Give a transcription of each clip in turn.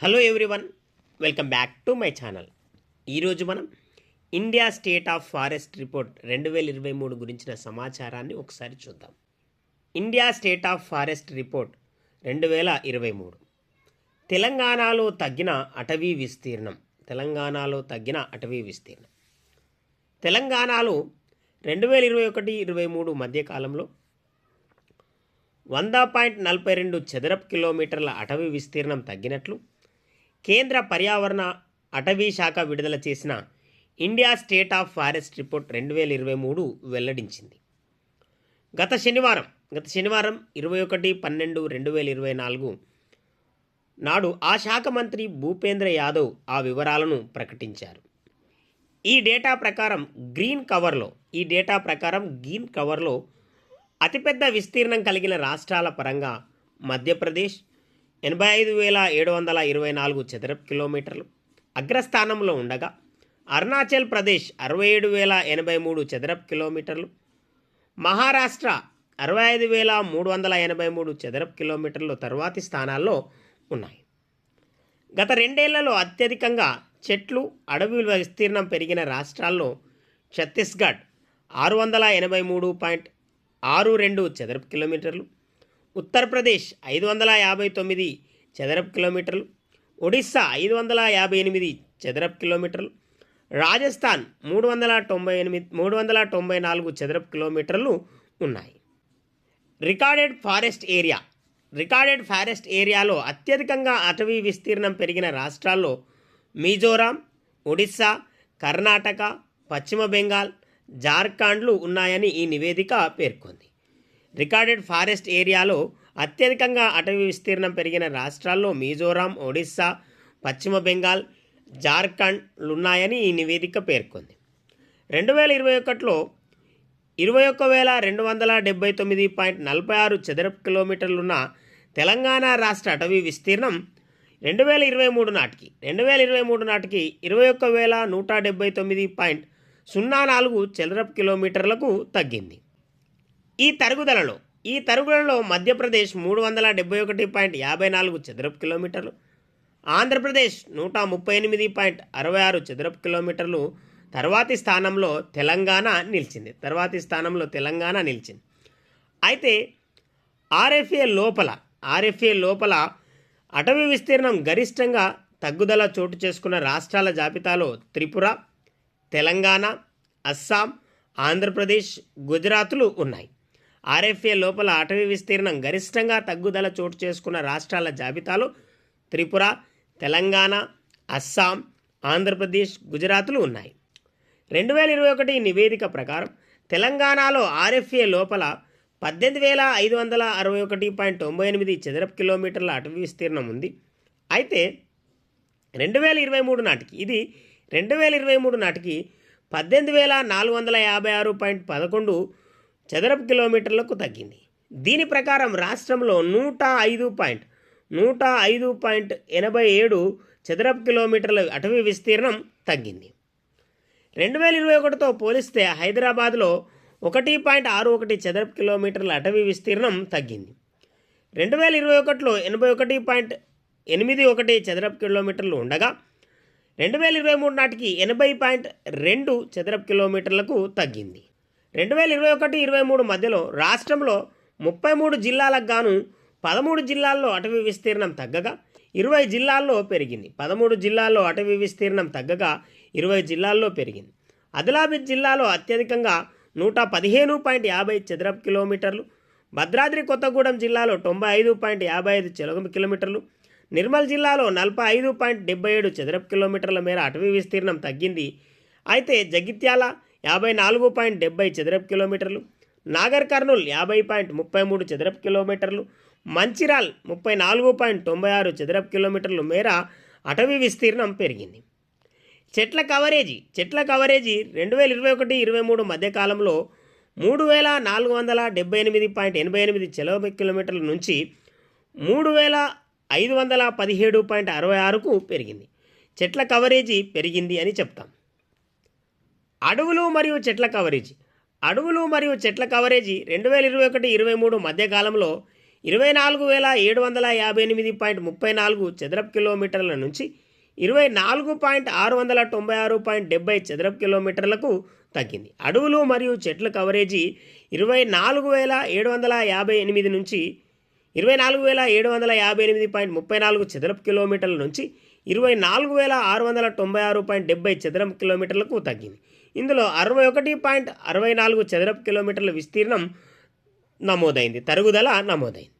Hello everyone welcome back to my channel ఈరోజు మనం India state of forest report రెండు వేల ఇరవై మూడు గురించిన సమాచారాన్ని ఒకసారి చూద్దాం. India state of forest report రెండు వేల ఇరవై మూడు. తెలంగాణలో తగ్గిన అటవీ విస్తీర్ణం. తెలంగాణలో తగ్గిన అటవీ విస్తీర్ణం. తెలంగాణలో రెండు వేల ఇరవై ఒకటి ఇరవై మూడు మధ్యకాలంలో వంద పాయింట్ నలభై రెండు చదరపు కిలోమీటర్ల అటవీ విస్తీర్ణం తగ్గినట్లు కేంద్ర పర్యావరణ అటవీ శాఖ విడుదల చేసిన India state of forest report రెండు వేల ఇరవై మూడు వెల్లడించింది. గత శనివారం గత శనివారం ఇరవై ఒకటి పన్నెండు రెండు వేల ఇరవై నాలుగు నాడు ఆ శాఖ మంత్రి భూపేంద్ర యాదవ్ ఆ వివరాలను ప్రకటించారు. ఈ డేటా ప్రకారం గ్రీన్ కవర్లో ఈ డేటా ప్రకారం గ్రీన్ కవర్లో అతిపెద్ద విస్తీర్ణం కలిగిన రాష్ట్రాల పరంగా మధ్యప్రదేశ్ ఎనభై ఐదు వేల ఏడు వందల ఇరవై నాలుగు చదరపు కిలోమీటర్లు అగ్రస్థానంలో ఉండగా అరుణాచల్ ప్రదేశ్ అరవై ఏడు వేల ఎనభై మూడు చదరపు కిలోమీటర్లు మహారాష్ట్ర అరవై ఐదు వేల మూడు వందల ఎనభై మూడు చదరపు కిలోమీటర్లు తరువాతి స్థానాల్లో ఉన్నాయి. గత రెండేళ్ళలో అత్యధికంగా చెట్లు అడవి విస్తీర్ణం పెరిగిన రాష్ట్రాల్లో ఛత్తీస్గఢ్ ఆరు వందల ఎనభై మూడు పాయింట్ ఆరు రెండు చదరపు కిలోమీటర్లు ఉత్తరప్రదేశ్ ఐదు వందల యాభై తొమ్మిది చదరపు కిలోమీటర్లు ఒడిస్సా ఐదు వందల యాభై ఎనిమిది చదరపు కిలోమీటర్లు రాజస్థాన్ మూడు వందల తొంభై ఎనిమిది మూడు వందల తొంభై నాలుగు చదరపు కిలోమీటర్లు ఉన్నాయి. Recorded forest area. Recorded forest ఏరియాలో అత్యధికంగా అటవీ విస్తీర్ణం పెరిగిన రాష్ట్రాల్లో మిజోరాం ఒడిస్సా కర్ణాటక పశ్చిమ బెంగాల్ జార్ఖండ్లు ఉన్నాయని ఈ నివేదిక పేర్కొంది. రికార్డెడ్ ఫారెస్ట్ ఏరియాలో అత్యధికంగా అటవీ విస్తీర్ణం పెరిగిన రాష్ట్రాల్లో మిజోరాం ఒడిస్సా పశ్చిమ బెంగాల్ జార్ఖండ్లు ఉన్నాయని ఈ నివేదిక పేర్కొంది. రెండు వేల ఇరవై ఒకటిలో ఇరవై ఒక్క వేల రెండు వందల డెబ్బై తొమ్మిది పాయింట్ నలభై ఆరు చదరపు కిలోమీటర్లున్న తెలంగాణ రాష్ట్ర అటవీ విస్తీర్ణం రెండు వేల ఇరవై మూడు నాటికి రెండు వేల ఇరవై మూడు నాటికి ఇరవై ఒక్క వేల నూట డెబ్బై తొమ్మిది పాయింట్ సున్నా నాలుగు చదరపు కిలోమీటర్లకు తగ్గింది. ఈ తరుగుదలలో ఈ తరుగుదలలో మధ్యప్రదేశ్ మూడు వందల డెబ్బై ఒకటి పాయింట్ యాభై నాలుగు చదరపు కిలోమీటర్లు ఆంధ్రప్రదేశ్ నూట ముప్పై ఎనిమిది పాయింట్ అరవై ఆరు చదరపు కిలోమీటర్లు తర్వాతి స్థానంలో తెలంగాణ నిలిచింది. తర్వాతి స్థానంలో తెలంగాణ నిలిచింది. అయితే ఆర్ఎఫ్ఏ లోపల ఆర్ఎఫ్ఏ లోపల అటవీ విస్తీర్ణం గరిష్టంగా తగ్గుదల చోటు చేసుకున్న రాష్ట్రాల జాబితాలో త్రిపుర తెలంగాణ అస్సాం ఆంధ్రప్రదేశ్ గుజరాత్లు ఉన్నాయి. ఆర్ఎఫ్ఏ లోపల అటవీ విస్తీర్ణం గరిష్టంగా తగ్గుదల చోటు చేసుకున్న రాష్ట్రాల జాబితాలో త్రిపుర తెలంగాణ అస్సాం ఆంధ్రప్రదేశ్ గుజరాత్లు ఉన్నాయి. రెండు వేల ఇరవై ఒకటి నివేదిక ప్రకారం తెలంగాణలో ఆర్ఎఫ్ఏ లోపల పద్దెనిమిది వేల ఐదు వందల అరవై ఒకటి పాయింట్ తొంభై ఎనిమిది చదరపు కిలోమీటర్ల అటవీ విస్తీర్ణం ఉంది. అయితే రెండు వేల ఇరవై మూడు నాటికి ఇది రెండు వేల ఇరవై మూడు నాటికి పద్దెనిమిది వేల నాలుగు వందల యాభై ఆరు పాయింట్ పదకొండు చదరపు కిలోమీటర్లకు తగ్గింది. దీని ప్రకారం రాష్ట్రంలో నూట ఐదు పాయింట్ నూట ఐదు పాయింట్ ఎనభై ఏడు చదరపు కిలోమీటర్ల అటవీ విస్తీర్ణం తగ్గింది. రెండు వేల ఇరవై ఒకటితో పోలిస్తే హైదరాబాద్లో ఒకటి పాయింట్ ఆరు ఒకటి చదరపు కిలోమీటర్ల అటవీ విస్తీర్ణం తగ్గింది. రెండు వేల ఇరవై ఒకటిలో ఎనభై ఒకటి పాయింట్ ఎనిమిది ఒకటి చదరపు కిలోమీటర్లు ఉండగా రెండు వేల ఇరవై మూడు నాటికి ఎనభై పాయింట్ రెండు చదరపు కిలోమీటర్లకు తగ్గింది. రెండు వేల ఇరవై ఒకటి ఇరవై మూడు మధ్యలో రాష్ట్రంలో ముప్పై మూడు జిల్లాలకు గాను పదమూడు జిల్లాల్లో అటవీ విస్తీర్ణం తగ్గగా ఇరవై జిల్లాల్లో పెరిగింది. పదమూడు జిల్లాల్లో అటవీ విస్తీర్ణం తగ్గగా ఇరవై జిల్లాల్లో పెరిగింది. ఆదిలాబాద్ జిల్లాలో అత్యధికంగా నూట పదిహేను పాయింట్ యాభై చదరపు కిలోమీటర్లు భద్రాద్రి కొత్తగూడెం జిల్లాలో తొంభై ఐదు పాయింట్ యాభై ఐదు చదరపు కిలోమీటర్లు నిర్మల్ జిల్లాలో నలభై ఐదు పాయింట్ డెబ్బై ఏడు చదరపు కిలోమీటర్ల మేర అటవీ విస్తీర్ణం తగ్గింది. అయితే జగిత్యాల యాభై నాలుగు పాయింట్ డెబ్బై చదరపు కిలోమీటర్లు నాగర్ కర్నూల్ యాభై పాయింట్ ముప్పై మూడు చదరపు కిలోమీటర్లు మంచిరాల్ ముప్పై నాలుగు పాయింట్ తొంభై ఆరు చదరపు కిలోమీటర్ల మేర అటవీ విస్తీర్ణం పెరిగింది. చెట్ల కవరేజీ చెట్ల కవరేజీ రెండు వేల ఇరవై ఒకటి ఇరవై మూడు మధ్యకాలంలో మూడు వేల నాలుగు వందల డెబ్బై ఎనిమిది పాయింట్ ఎనభై ఎనిమిది చెలో కిలోమీటర్ల నుంచి మూడు వేల ఐదు వందల పదిహేడు పాయింట్ అరవై ఆరుకు పెరిగింది. చెట్ల కవరేజీ పెరిగింది అని చెప్తాం. అడవులు మరియు చెట్ల కవరేజ్. అడవులు మరియు చెట్ల కవరేజీ రెండు వేల ఇరవై ఒకటి ఇరవై మూడు మధ్యకాలంలో ఇరవై నాలుగు వేల ఏడు వందల యాభై ఎనిమిది పాయింట్ ముప్పై నాలుగు చదరపు కిలోమీటర్ల నుంచి ఇరవై నాలుగు పాయింట్ ఆరు వందల తొంభై ఆరు పాయింట్ డెబ్బై చదరపు కిలోమీటర్లకు తగ్గింది. అడవులు మరియు చెట్ల కవరేజీ ఇరవై నాలుగు వేల ఏడు వందల యాభై ఎనిమిది నుంచి ఇరవై నాలుగు వేల ఏడు వందల యాభై ఎనిమిది పాయింట్ ముప్పై నాలుగు చదరపు కిలోమీటర్ల నుంచి ఇరవై నాలుగు వేల ఆరు వందల తొంభై ఆరు పాయింట్ డెబ్బై చదరపు కిలోమీటర్లకు తగ్గింది. ఇందులో అరవై ఒకటి పాయింట్ అరవై నాలుగు చదరపు కిలోమీటర్ల విస్తీర్ణం నమోదైంది. తరుగుదల నమోదైంది.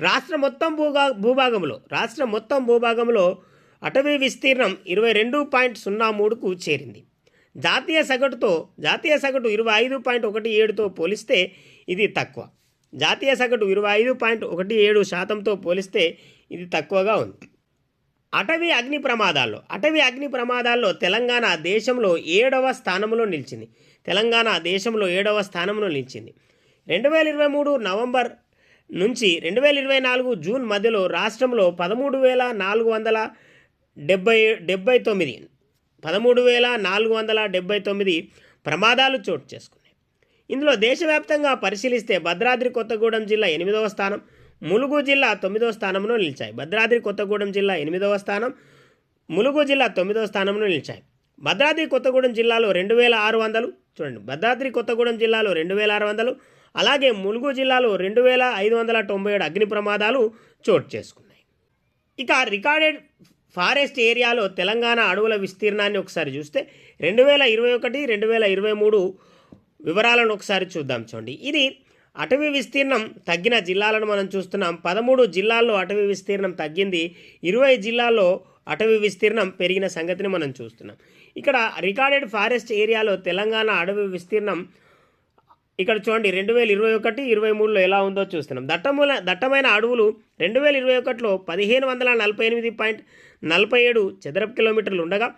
రాష్ట్ర మొత్తం భూగా భూభాగంలో రాష్ట్ర మొత్తం భూభాగంలో అటవీ విస్తీర్ణం ఇరవై రెండు పాయింట్ సున్నా మూడుకు చేరింది. జాతీయ సగటుతో జాతీయ సగటు ఇరవై ఐదు పాయింట్ ఒకటి ఏడుతో పోలిస్తే ఇది తక్కువ. జాతీయ సగటు ఇరవై ఐదు పాయింట్ ఒకటి ఏడు శాతంతో పోలిస్తే ఇది తక్కువగా ఉంది. అటవీ అగ్ని ప్రమాదాల్లో అటవీ అగ్ని ప్రమాదాల్లో తెలంగాణ దేశంలో ఏడవ స్థానంలో నిలిచింది. తెలంగాణ దేశంలో ఏడవ స్థానంలో నిలిచింది. రెండు వేల ఇరవై మూడు నవంబర్ నుంచి రెండు వేల ఇరవై నాలుగు జూన్ మధ్యలో రాష్ట్రంలో పదమూడు వేల నాలుగు వందల డెబ్బై డెబ్బై తొమ్మిది పదమూడు వేల నాలుగు వందల డెబ్బై తొమ్మిది ప్రమాదాలు చోటు చేసుకున్నాయి. ఇందులో దేశవ్యాప్తంగా పరిశీలిస్తే భద్రాద్రి కొత్తగూడెం జిల్లా ఎనిమిదవ స్థానం ములుగు జిల్లా తొమ్మిదవ స్థానంలో నిలిచాయి. భద్రాద్రి కొత్తగూడెం జిల్లా ఎనిమిదవ స్థానం ములుగు జిల్లా తొమ్మిదవ స్థానంలో నిలిచాయి. భద్రాద్రి కొత్తగూడెం జిల్లాలో రెండు వేల ఆరు వందలు చూడండి భద్రాద్రి కొత్తగూడెం జిల్లాలో రెండు వేల ఆరు వందలు అలాగే ములుగు జిల్లాలో రెండు వేల ఐదు వందల తొంభై ఏడు అగ్ని ప్రమాదాలు చోటు చేసుకున్నాయి. ఇక రికార్డెడ్ ఫారెస్ట్ ఏరియాలో తెలంగాణ అడవుల విస్తీర్ణాన్ని ఒకసారి చూస్తే రెండు వేల ఇరవై ఒకటి రెండు వేల ఇరవై మూడు వివరాలను ఒకసారి చూద్దాం చూడండి. ఇది అటవీ విస్తీర్ణం తగ్గిన జిల్లాలను మనం చూస్తున్నాం. పదమూడు జిల్లాల్లో అటవీ విస్తీర్ణం తగ్గింది. ఇరవై జిల్లాల్లో అటవీ విస్తీర్ణం పెరిగిన సంగతిని మనం చూస్తున్నాం. ఇక్కడ రికార్డెడ్ ఫారెస్ట్ ఏరియాలో తెలంగాణ అటవీ విస్తీర్ణం ఇక్కడ చూడండి రెండు వేల ఇరవై ఒకటి ఇరవై మూడులో ఎలా ఉందో చూస్తున్నాం. దట్టముల దట్టమైన అడవులు రెండు వేల ఇరవై ఒకటిలో పదిహేను వందల నలభై ఎనిమిది పాయింట్ నలభై ఏడు చదరపు కిలోమీటర్లు ఉండగా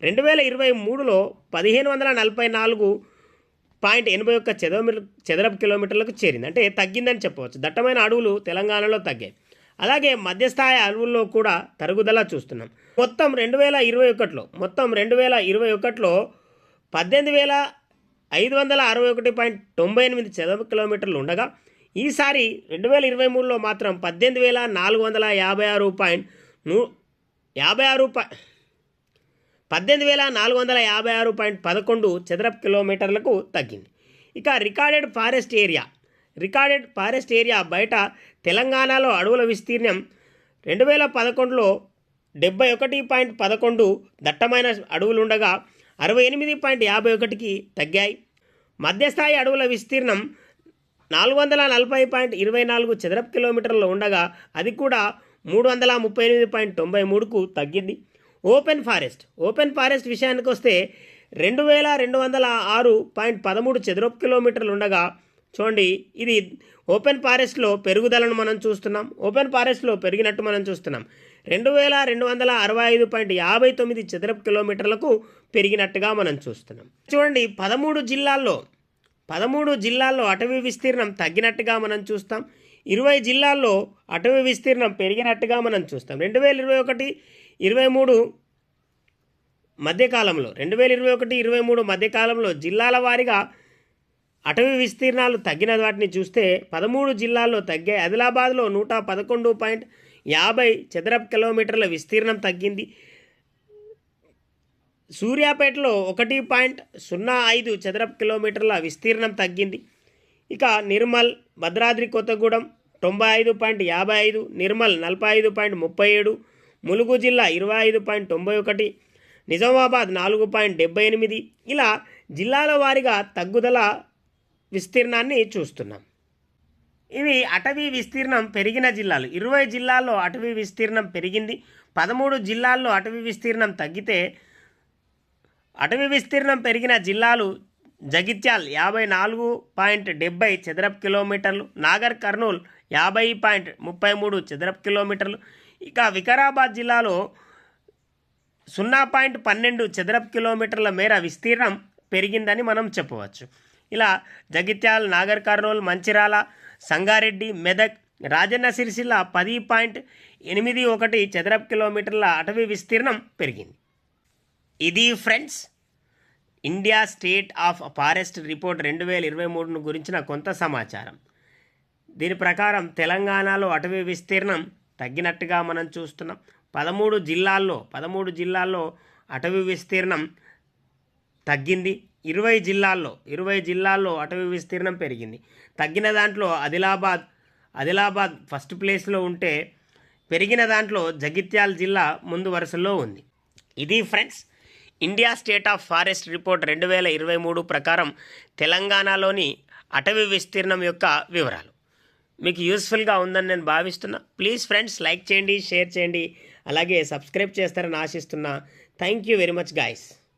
రెండు వేల ఇరవై మూడులో పదిహేను వందల నలభై నాలుగు పాయింట్ ఎనభై ఒక్క చదవ చదరపు కిలోమీటర్లకు చేరింది. అంటే తగ్గిందని చెప్పవచ్చు. దట్టమైన అడవులు తెలంగాణలో తగ్గాయి. అలాగే మధ్యస్థాయి అడవుల్లో కూడా తరుగుదల చూస్తున్నాం. మొత్తం రెండు వేల ఇరవై ఒకటిలో మొత్తం రెండు వేల ఇరవై ఒకటిలో పద్దెనిమిది వేల ఐదు వందల అరవై ఒకటి పాయింట్ తొంభై ఎనిమిది చదరపు కిలోమీటర్లు ఉండగా ఈసారి రెండు వేల ఇరవై మూడులో మాత్రం పద్దెనిమిది వేల నాలుగు వందల యాభై ఆరు పాయింట్ నూ యాభై ఆరు పా పద్దెనిమిది వేల నాలుగు వందల యాభై ఆరు పాయింట్ పదకొండు చదరపు కిలోమీటర్లకు తగ్గింది. ఇక recorded forest area. Recorded forest area బయట తెలంగాణలో అడవుల విస్తీర్ణం రెండు వేల పదకొండులో డెబ్బై ఒకటి పాయింట్ పదకొండు దట్టమైన అడవులు ఉండగా అరవై ఎనిమిది పాయింట్ యాభై ఒకటికి తగ్గాయి. మధ్యస్థాయి అడవుల విస్తీర్ణం నాలుగు వందల నలభై పాయింట్ ఇరవై నాలుగు చదరపు కిలోమీటర్లు ఉండగా అది కూడా మూడు వందల ముప్పై ఎనిమిది పాయింట్ తొంభై మూడుకు తగ్గింది. Open forest. ఓపెన్ ఫారెస్ట్ విషయానికి వస్తే రెండు వేల రెండు వందల ఆరు పాయింట్ పదమూడు చదరపు కిలోమీటర్లు ఉండగా చూడండి ఇది ఓపెన్ ఫారెస్ట్లో పెరుగుదలను మనం చూస్తున్నాం. ఓపెన్ ఫారెస్ట్లో పెరిగినట్టు మనం చూస్తున్నాం. రెండు వేల రెండు వందల అరవై ఐదు పాయింట్ యాభై తొమ్మిది చదరపు కిలోమీటర్లకు పెరిగినట్టుగా మనం చూస్తున్నాం. చూడండి పదమూడు జిల్లాల్లో పదమూడు జిల్లాల్లో అటవీ విస్తీర్ణం తగ్గినట్టుగా మనం చూస్తాం. ఇరవై జిల్లాల్లో అటవీ విస్తీర్ణం పెరిగినట్టుగా మనం చూస్తాం. రెండు వేల ఇరవై ఒకటి ఇరవై మూడు మధ్యకాలంలో రెండు వేల ఇరవై ఒకటి ఇరవై మూడు మధ్యకాలంలో జిల్లాల వారీగా అటవీ విస్తీర్ణాలు తగ్గిన వాటిని చూస్తే పదమూడు జిల్లాల్లో తగ్గాయి ఆదిలాబాద్లో నూట పదకొండు పాయింట్ యాభై చదరపు కిలోమీటర్ల విస్తీర్ణం తగ్గింది. సూర్యాపేటలో ఒకటి పాయింట్ సున్నా ఐదు చదరపు కిలోమీటర్ల విస్తీర్ణం తగ్గింది. ఇక నిర్మల్ భద్రాద్రి కొత్తగూడెం తొంభై ఐదు పాయింట్ యాభై ఐదు నిర్మల్ నలభై ఐదు పాయింట్ ముప్పై ఏడు ములుగు జిల్లా ఇరవై ఐదు పాయింట్ తొంభై ఒకటి నిజామాబాద్ నాలుగు పాయింట్ డెబ్బై ఎనిమిది ఇలా జిల్లాల వారీగా తగ్గుదల విస్తీర్ణాన్ని చూస్తున్నాం. ఇవి అటవీ విస్తీర్ణం పెరిగిన జిల్లాలు. ఇరవై జిల్లాల్లో అటవీ విస్తీర్ణం పెరిగింది. పదమూడు జిల్లాల్లో అటవీ విస్తీర్ణం తగ్గితే అటవీ విస్తీర్ణం పెరిగిన జిల్లాలు జగిత్యాల్ యాభై నాలుగు పాయింట్ డెబ్బై చదరపు కిలోమీటర్లు నాగర్ కర్నూల్ యాభై పాయింట్ ముప్పై మూడు చదరపు కిలోమీటర్లు ఇక వికారాబాద్ జిల్లాలో సున్నా పాయింట్ పన్నెండు చదరపు కిలోమీటర్ల మేర విస్తీర్ణం పెరిగిందని మనం చెప్పవచ్చు. ఇలా జగిత్యాల్ నాగర్ కర్నూలు మంచిరాల సంగారెడ్డి మెదక్ రాజన్న సిరిసిల్ల పది పాయింట్ ఎనిమిది ఒకటి చదరపు కిలోమీటర్ల అటవీ విస్తీర్ణం పెరిగింది. ఇది friends India state of forest report రెండు వేల ఇరవై మూడును గురించిన కొంత సమాచారం. దీని ప్రకారం తెలంగాణలో అటవీ విస్తీర్ణం తగ్గినట్టుగా మనం చూస్తున్నాం. పదమూడు జిల్లాల్లో పదమూడు జిల్లాల్లో అటవీ విస్తీర్ణం తగ్గింది. ఇరవై జిల్లాల్లో ఇరవై జిల్లాల్లో అటవీ విస్తీర్ణం పెరిగింది. తగ్గిన దాంట్లో ఆదిలాబాద్ ఆదిలాబాద్ ఫస్ట్ ప్లేస్లో ఉంటే పెరిగిన దాంట్లో జగిత్యాల జిల్లా ముందు వరుసలో ఉంది. ఇది friends India state of forest report రెండు వేల ఇరవై మూడు ప్రకారం తెలంగాణలోని అటవీ విస్తీర్ణం యొక్క వివరాలు. మీకు యూస్ఫుల్గా ఉందని నేను భావిస్తున్నా. ప్లీజ్ ఫ్రెండ్స్ లైక్ చేయండి షేర్ చేయండి. అలాగే సబ్స్క్రైబ్ చేస్తారని ఆశిస్తున్నా. Thank you very much guys.